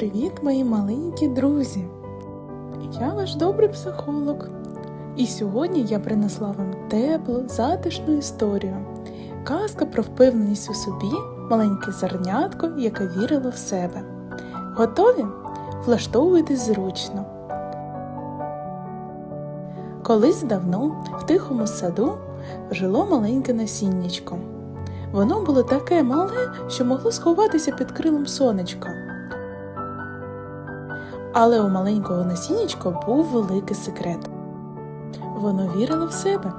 Привіт, мої маленькі друзі! Я ваш добрий психолог. І сьогодні я принесла вам теплу, затишну історію. Казка про впевненість у собі, маленьке зернятко, яке вірило в себе. Готові? Влаштовуйтесь зручно. Колись давно в тихому саду жило маленьке насіннячко. Воно було таке мале, що могло сховатися під крилом сонечка. Але у маленького насіннячка був великий секрет. Воно вірило в себе.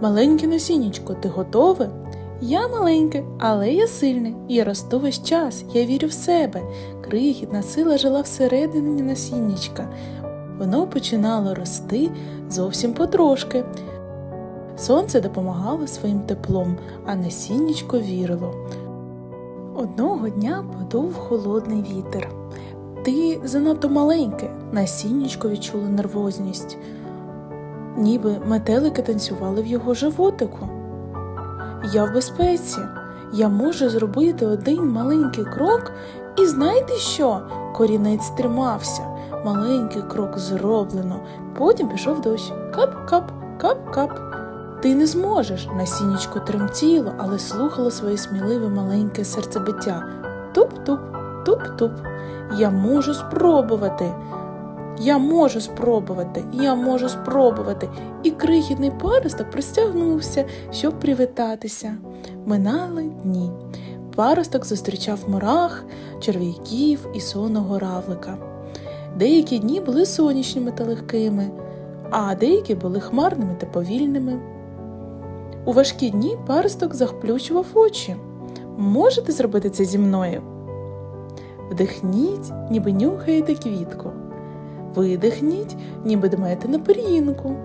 Маленьке насіннячко, ти готове? Я маленьке, але я сильне. Я росту весь час, я вірю в себе. Крихітна сила жила всередині насіннячка. Воно починало рости зовсім потрошки. Сонце допомагало своїм теплом, а насіннячко вірило. Одного дня подув холодний вітер. Ти занадто маленьке, насіннячко відчуло нервозність, ніби метелики танцювали в його животику. Я в безпеці, я можу зробити один маленький крок, і знаєте що? Корінець тримався. Маленький крок зроблено. Потім пішов дощ. Кап-кап, кап-кап. Ти не зможеш. Насіннячко тремтіло, але слухало своє сміливе маленьке серцебиття. Туп-туп, туп-туп. Я можу спробувати. Я можу спробувати, я можу спробувати. І крихітний паросток пристягнувся, щоб привітатися. Минали дні. Паросток зустрічав мурах, черв'яків і сонного равлика. Деякі дні були сонячними та легкими, а деякі були хмарними та повільними. У важкі дні паросток захплющував очі. Можете зробити це зі мною? Вдихніть, ніби нюхаєте квітку. Видихніть, ніби дмете на пір'їнку.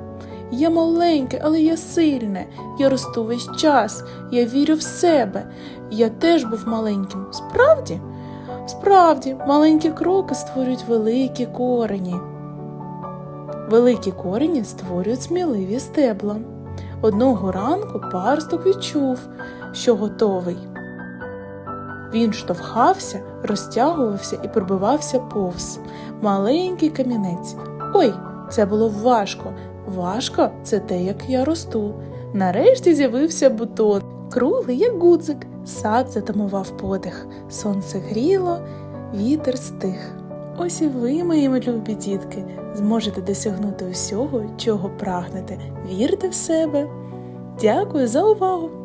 Я маленьке, але я сильне, я росту весь час, я вірю в себе. Я теж був маленьким. Справді? Справді, маленькі кроки створюють великі корені. Великі корені створюють сміливі стебла. Одного ранку парсток відчув, що готовий. Він штовхався, розтягувався і пробивався повз. Маленький камінець. Ой, це було важко. Важко це те, як я росту. Нарешті з'явився бутон, круглий, як гудзик. Сад затамував подих. Сонце гріло, вітер стих. Ось і ви, мої любі дітки, зможете досягнути усього, чого прагнете. Вірте в себе. Дякую за увагу!